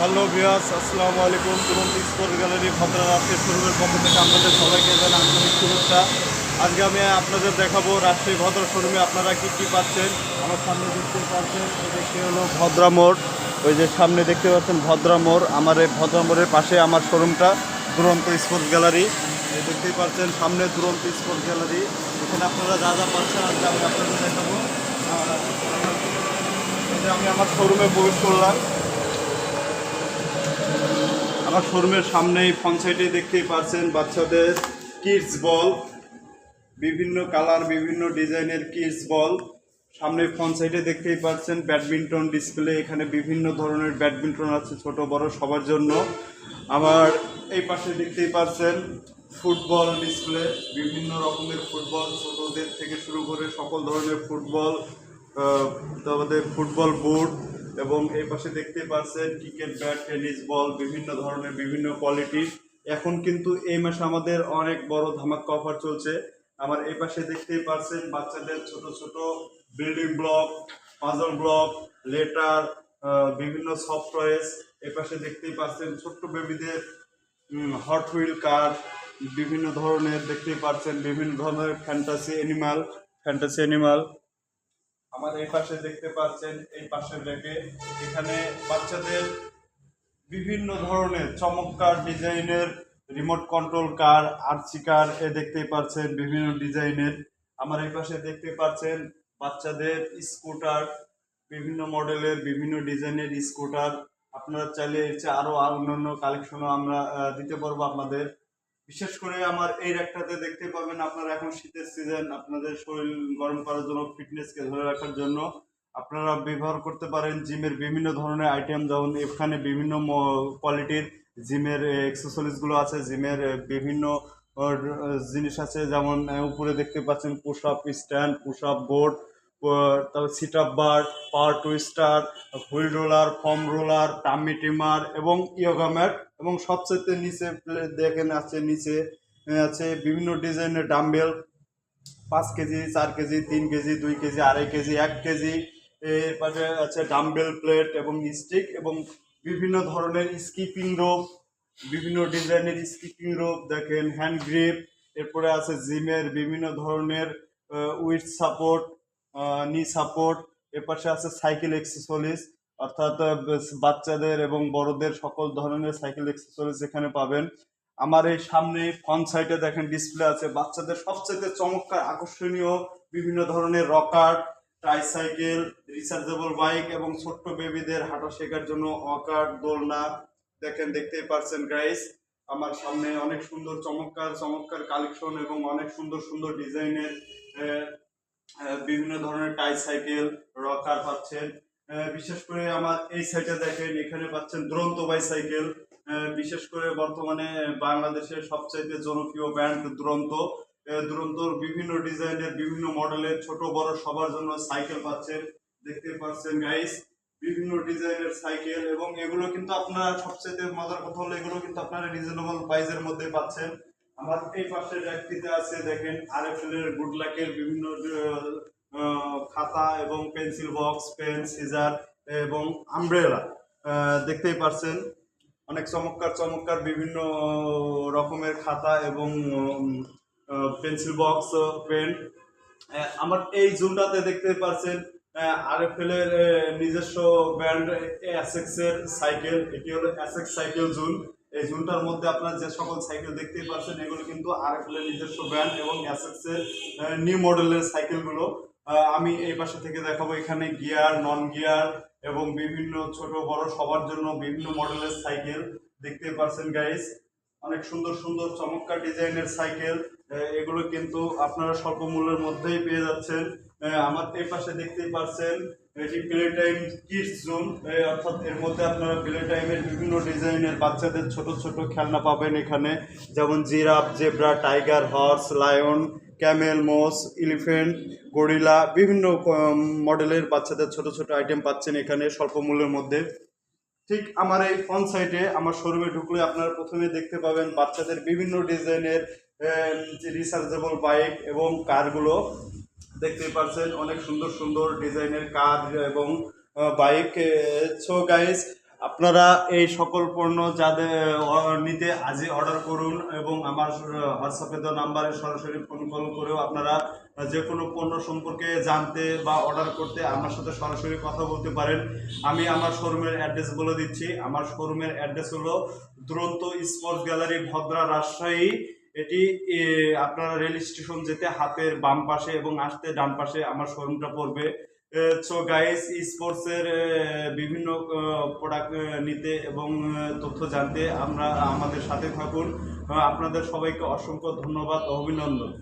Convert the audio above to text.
Hello ভিয়াস আসসালামু আলাইকুম। তুরন্ত স্পোর্ট গ্যালারি ভদ্রারাষ্ট্রের শোরুমের পক্ষ থেকে আপনাদের সবাইকে জানাই আন্তরিক শুভেচ্ছা। আজকে আমি আপনাদের দেখাবো রাজশাহী ভদ্র শোরুমে আপনারা কী কী পাচ্ছেন। আমার সামনে দেখতে পাচ্ছেন দেখতে হলো ভদ্রা মোড়। ওই যে সামনে দেখতে পাচ্ছেন ভদ্রা মোড়। আমার এই ভদ্রা মোড়ের পাশে আমার শোরুমটা দুরন্ত স্পোর্টস গ্যালারি এই দেখতেই পাচ্ছেন, সামনে দুরন্ত স্পোর্টস গ্যালারি এখানে আপনারা যা যা পাচ্ছেন আজকে আমি আপনাদের দেখাবো। আমি আমার শোরুমে প্রবেশ করলাম। আমার শোরুমের সামনেই ফ্রন্ট সাইডে দেখতেই পাচ্ছেন বাচ্চাদের কিডস বল বিভিন্ন কালার, বিভিন্ন ডিজাইনের কিডস বল সামনে ফ্রন্ট সাইডে দেখতেই পাচ্ছেন ব্যাডমিন্টন ডিসপ্লে এখানে বিভিন্ন ধরনের ব্যাডমিন্টন আছে ছোট, বড়, সবার জন্য। আমার এই পাশে দেখতেই পাচ্ছেন ফুটবল ডিসপ্লে বিভিন্ন রকমের ফুটবল, ছোটদের থেকে শুরু করে সকল ধরনের ফুটবল তারপরে ফুটবল বুট এবং এই পাশে দেখতে পাচ্ছেন ক্রিকেট, ব্যাট, টেনিস, বল, বিভিন্ন ধরনের, বিভিন্ন কোয়ালিটির এখন কিন্তু এই মাসে আমাদের অনেক বড় ধামাক্কা অফার চলছে। আমার এই পাশে দেখতেই পাচ্ছেন বাচ্চাদের ছোট ছোট building block puzzle block letter বিভিন্ন সফটওয়্যার এই পাশে দেখতেই পাচ্ছেন ছোট্ট বেবিদের হট হুইল কার বিভিন্ন ধরনের, দেখতেই পাচ্ছেন বিভিন্ন ধরনের ফ্যান্টাসি অ্যানিমাল ফ্যান্টাসি অ্যানিমাল আমার এই পাশে দেখতে পাচ্ছেন, এই পাশের রেখে এখানে বাচ্চাদের বিভিন্ন ধরনের চমৎকার ডিজাইনের remote control car, RC car, এ দেখতেই পাচ্ছেন বিভিন্ন ডিজাইনের। আমার এই পাশে দেখতে পাচ্ছেন বাচ্চাদের স্কুটার, বিভিন্ন মডেলের বিভিন্ন ডিজাইনের স্কুটার। আপনারা চাইলে এর চেয়ে আরও অন্যান্য কালেকশনও আমরা দিতে পারব আপনাদের। বিশেষ করে আমার এই র্যাকটাতে দেখতে পাবেন আপনারা এখন শীতের সিজন আপনাদের শরীর গরম করার জন্য ফিটনেসকে ধরে রাখার জন্য। আপনারা ব্যবহার করতে পারেন জিমের বিভিন্ন ধরনের আইটেম যেমন এখানে বিভিন্ন কোয়ালিটির জিমের এক্সেসরিজগুলো আছে, জিমের বিভিন্ন জিনিস আছে, যেমন উপরে দেখতে পাচ্ছেন push up stand push up board তারপর sit up bar power twister wheel roller foam roller tummy trimmer এবং ইয়োগা ম্যাট এবং সবচেয়ে নিচে দেখেন আছে নিচে আছে বিভিন্ন ডিজাইনের ডাম্বেল পাঁচ কেজি, চার কেজি, তিন কেজি, দুই কেজি, আড়াই কেজি, এক কেজি। এরপরে আছে ডাম্বেল প্লেট এবং স্টিক এবং বিভিন্ন ধরনের স্কিপিং রোপ বিভিন্ন ডিজাইনের স্কিপিং রোপ দেখেন হ্যান্ড গ্রিপ এরপরে আছে জিমের বিভিন্ন ধরনের উইথ সাপোর্ট নি সাপোর্ট এর পাশে আছে সাইকেল এক্সেসরিজ অর্থাৎ বাচ্চাদের এবং বড়দের সকল ধরনের সাইকেল এক্সেসরিজ এখানে পাবেন। আমার এই সামনে ফ্রন্ট সাইডে দেখেন ডিসপ্লে আছে। বাচ্চাদের সবচেয়ে চমৎকার আকর্ষণীয় বিভিন্ন ধরনের রকার ট্রাইসাইকেল রিচার্জেবল বাইক এবং ছোট্ট বেবিদের হাঁটা শেখার জন্য অকার দোলনা, দেখেন, দেখতেই পারছেন গাইস আমার সামনে অনেক সুন্দর চমৎকার চমৎকার কালেকশন এবং অনেক সুন্দর সুন্দর ডিজাইনের বিভিন্ন ধরনের টাইসাইকেল রকার পাচ্ছেন। বিশেষ করে আমার এই সাইডে দেখেন এখানে পাচ্ছেন দুরন্ত বাইসাইকেল আহ, বিশেষ করে বর্তমানে বাংলাদেশের সবচাইতে জনপ্রিয় ব্র্যান্ড দুরন্ত। দুরন্তর বিভিন্ন ডিজাইনের বিভিন্ন মডেলের ছোট বড় সবার জন্য সাইকেল পাচ্ছেন। দেখতে পাচ্ছেন গাইস বিভিন্ন ডিজাইনের সাইকেল এবং এগুলো কিন্তু আপনারা সবচেয়ে মজার কথা হলো এগুলো কিন্তু আপনারা রিজনেবল প্রাইসের মধ্যে পাচ্ছেন। আমার এই পাশে র্যাকটিতে আছে, দেখেন আরএফএল এর গুড লাকের বিভিন্ন খাতা এবং পেন্সিল বক্স, পেন, সিজার এবং আমব্রেলা। দেখতেই পারছেন, অনেক চমৎকার চমৎকার বিভিন্ন রকমের খাতা এবং পেন্সিল বক্স, পেন। আমার এই জুনটাতে দেখতে পাচ্ছেন আরএফএল এর নিজস্ব ব্র্যান্ড অ্যাসেক্স এর সাইকেল। এটি হলো অ্যাসেক্স সাইকেল জুন। এই জুনটার মধ্যে আপনারা যে সকল সাইকেল দেখতেই পাচ্ছেন, এগুলো কিন্তু আর এর নিজস্ব ব্র্যান্ড এবং অ্যাসেক্সের নিউ মডেলের সাইকেলগুলো। আমি এই পাশে থেকে দেখাবো এখানে গিয়ার নন গিয়ার এবং বিভিন্ন ছোট বড় সবার জন্য বিভিন্ন মডেলের সাইকেল। দেখতে পাচ্ছেন গাইস অনেক সুন্দর সুন্দর চমৎকার ডিজাইনের সাইকেল। এগুলো কিন্তু আপনারা স্বল্প মূল্যের মধ্যেই পেয়ে যাচ্ছেন। আমার এই পাশে দেখতেই পাচ্ছেন, এটি প্লে টাইম কিডস জোন অর্থাৎ এর মধ্যে আপনারা প্লে টাইমের বিভিন্ন ডিজাইনের বাচ্চাদের ছোট ছোট খেলনা পাবেন এখানে। যেমন giraffe, zebra, tiger, horse, lion, camel, moose elephant gorilla, বিভিন্ন মডেলের বাচ্চাদের ছোট ছোট আইটেম পাচ্ছেন এখানে স্বল্প মূল্যের মধ্যে। ঠিক আমার এই ফ্রন্ট সাইডে আমার শোরুমে ঢুকলে আপনারা প্রথমে দেখতে পাবেন বাচ্চাদের বিভিন্ন ডিজাইনের রিচার্জেবল বাইক এবং কারগুলো দেখতেই পাচ্ছেন, অনেক সুন্দর সুন্দর ডিজাইনের কার এবং বাইক সো গাইজ আপনারা এই সকল পণ্য যাদের নিতে আজই অর্ডার করুন এবং আমার হোয়াটসঅ্যাপে দেওয়া নাম্বারে সরাসরি ফোন কল করেও আপনারা যে কোনো পণ্য সম্পর্কে জানতে বা অর্ডার করতে আমার সাথে সরাসরি কথা বলতে পারেন। আমি আমার শোরুমের অ্যাড্রেস বলে দিচ্ছি। আমার শোরুমের অ্যাড্রেস হলো দুরন্ত স্পোর্টস গ্যালারি, ভদ্রা রাজশাহী এটি আপনার রেল স্টেশন যেতে হাতের বাম পাশে এবং আসতে ডান পাশে আমার শোরুমটা পড়বে। সো গাইস স্পোর্টসের বিভিন্ন প্রোডাক্ট নিতে এবং তথ্য জানতে আমরা আমাদের সাথে থাকুন। আপনাদের সবাইকে অসংখ্য ধন্যবাদ, অভিনন্দন।